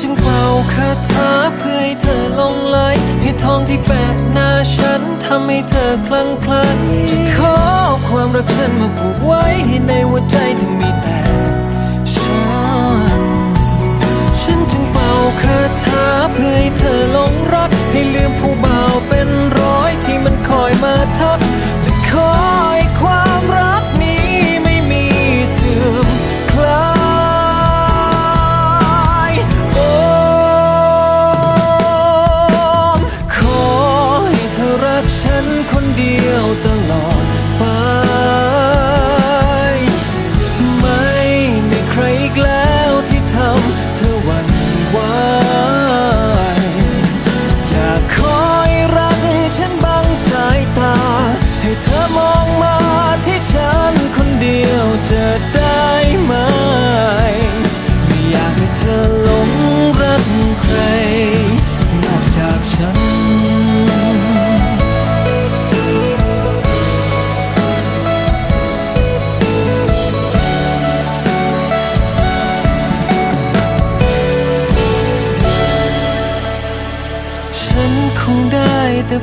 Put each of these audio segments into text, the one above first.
จึงเป่าคาถาเพื่อให้เธอลงไหลให้ทองที่แปะหน้าฉันทำให้เธอคลั่งไคล้จะขอความรักฉันมาผูกไว้ให้ในหัวใจถึงมีแต่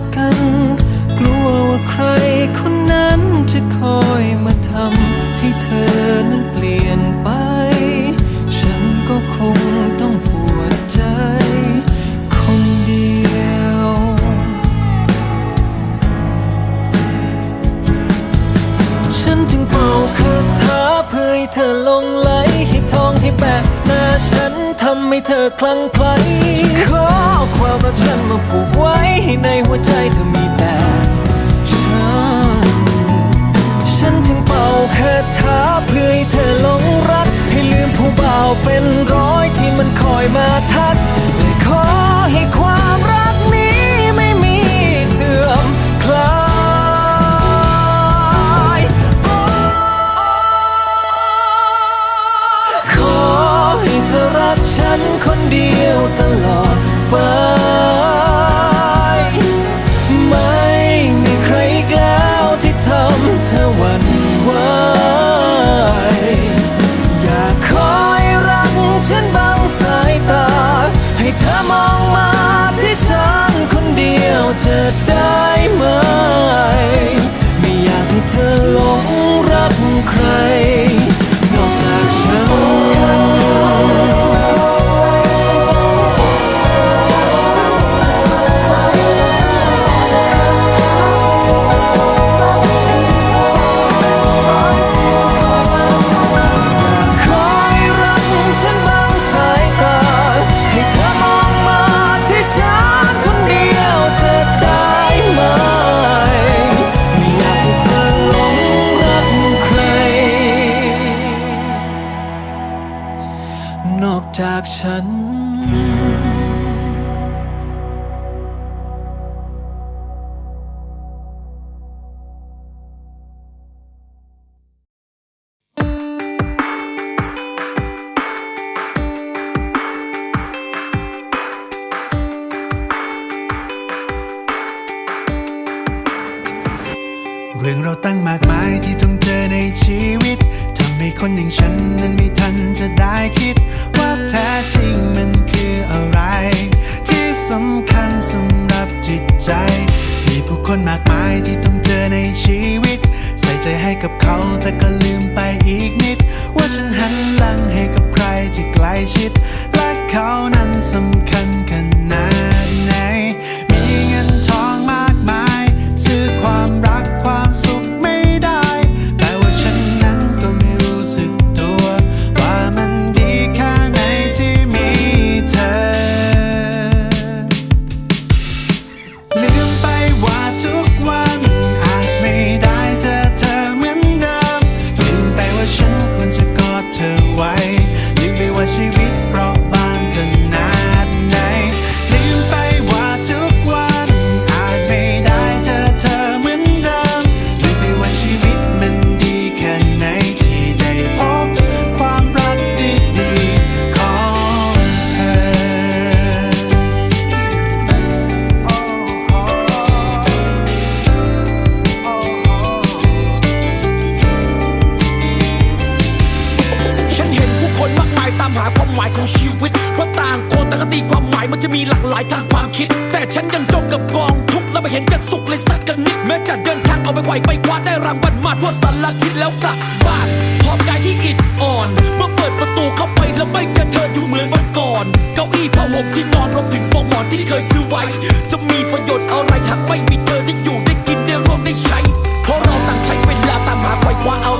ก เพื่อให้เธอลงไหลให้ทองที่แปะหน้าฉันทำให้เธอคลั่งไคล้ขอเอาความรักฉันมาผูกไว้ให้ในหัวใจเธอมีแต่ฉัน ฉันจึงเป่าคาถาเพื่อให้เธอหลงรัก ให้ลืมผู้บ่าวเป็นร้อยที่มันคอยมาทักและขอให้ความ ต้องเจอในชีวิต ใส่ใจให้กับเขาแต่ก็ลืมไปอีกนิด ว่าฉันหันหลังให้กับใครที่ใกล้ชิด และเขานั้นสำคัญขนาดามหาความหมายของชีวิต เพราะต่างคนต่างก็ตีความหมายมันจะมีหลากหลายทางความคิด แต่ฉันยังจมกับกองทุกข์และไม่เห็นจะสุขเลยสักกันนิด แม้จะเดินทางเอาไปไหวไปคว้าได้รางวัลมาทั่วสารทิศแล้วกลับบ้านหอบกายที่อิดอ่อน เมื่อเปิดประตูเข้าไปแล้วไม่เจอเธออยู่เหมือนวันก่อน เก้าอี้ผ้าห่มที่นอนรวมถึงปลอกหมอนที่เคยซื้อไว้ จะมีประโยชน์อะไรหากไม่มีเธอได้อยู่ได้กินได้ร่วมได้ใช้ เพราะเราต่างใช้เวลาตามหาไขว่คว้าเอา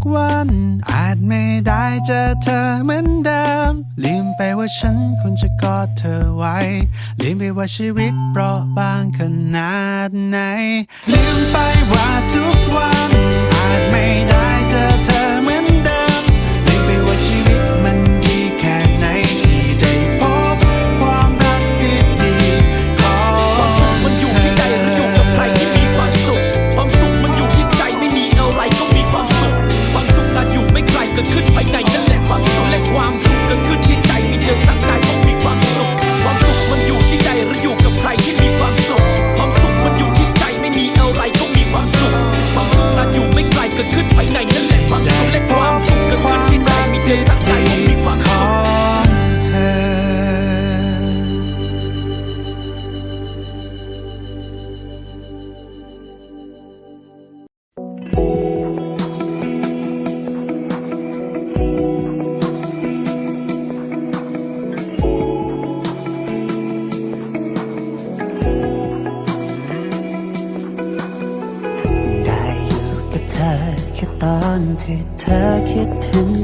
กวันอาจไม่ได้เจอเธอเหมือนเดิม ลืมไปว่าฉันควรจะกอดเธอไว้ ลืมไปว่าชีวิตเปราะบางขนาดไหน ลืมไปว่าทุกวันอาจไม่ได้เจอเธอเหมือน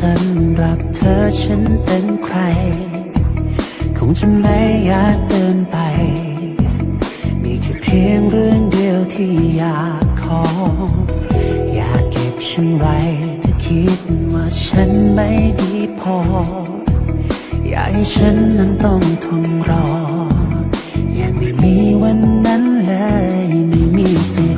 สำหรับเธอฉันเป็นใคร คงจะไม่อยากเดินไป มีแค่เพียงเรื่องเดียวที่อยากขอ อยากเก็บฉันไว้ถ้าคิดว่าฉันไม่ดีพอ อยากให้ฉันนั้นต้องทนรอ ยังไม่มีวันนั้นเลยไม่มีสิ่ง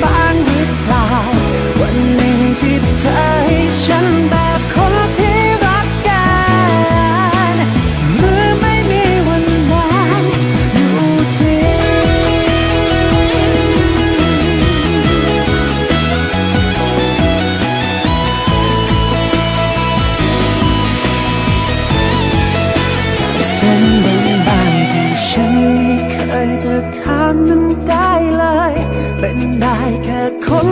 ก แ